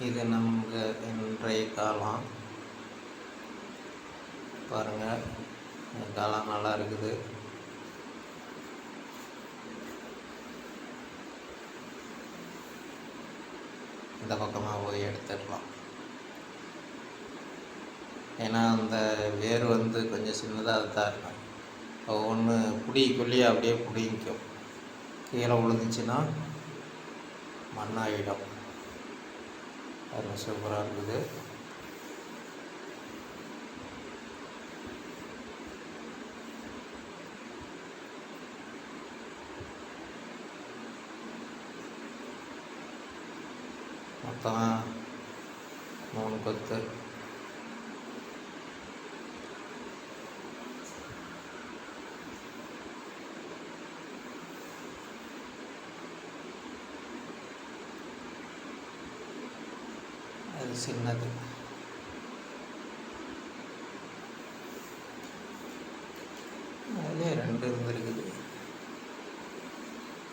இது நமக்கு இன்றைய காலம். பாருங்கள் இந்த காலம் நல்லா இருக்குது. இந்த பக்கமாக போய் எடுத்துடலாம். ஏன்னா அந்த வேர் வந்து கொஞ்சம் சின்னதாக தான் இருக்கும். ஒன்று பிடிக்குள்ளேயே அப்படியே பிடிக்கும். கீழே விழுந்துச்சுன்னா மண்ணாயிடும். அது சூப்பராக இருக்குது. மொத்தம் மூணு கொத்து. அது சின்னது. அதிலே ரெண்டு இருந்திருக்குது.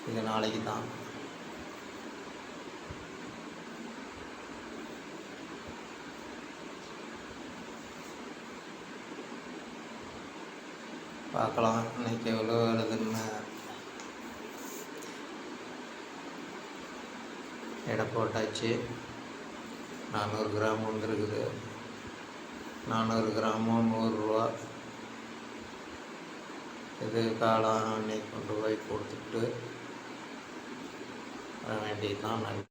இது நாளைக்கு தான். பார்க்கலாம் இன்னைக்கு எவ்வளோ வருதுன்னு எடை போட்டாச்சு. நானூறு கிராம் வந்துருக்குது நானூறு கிராமும் நூறுரூவா. இது காளான் அன்னைக்கு கொண்டு போய் கொடுத்துட்டு வர வேண்டியது தான் நன்றி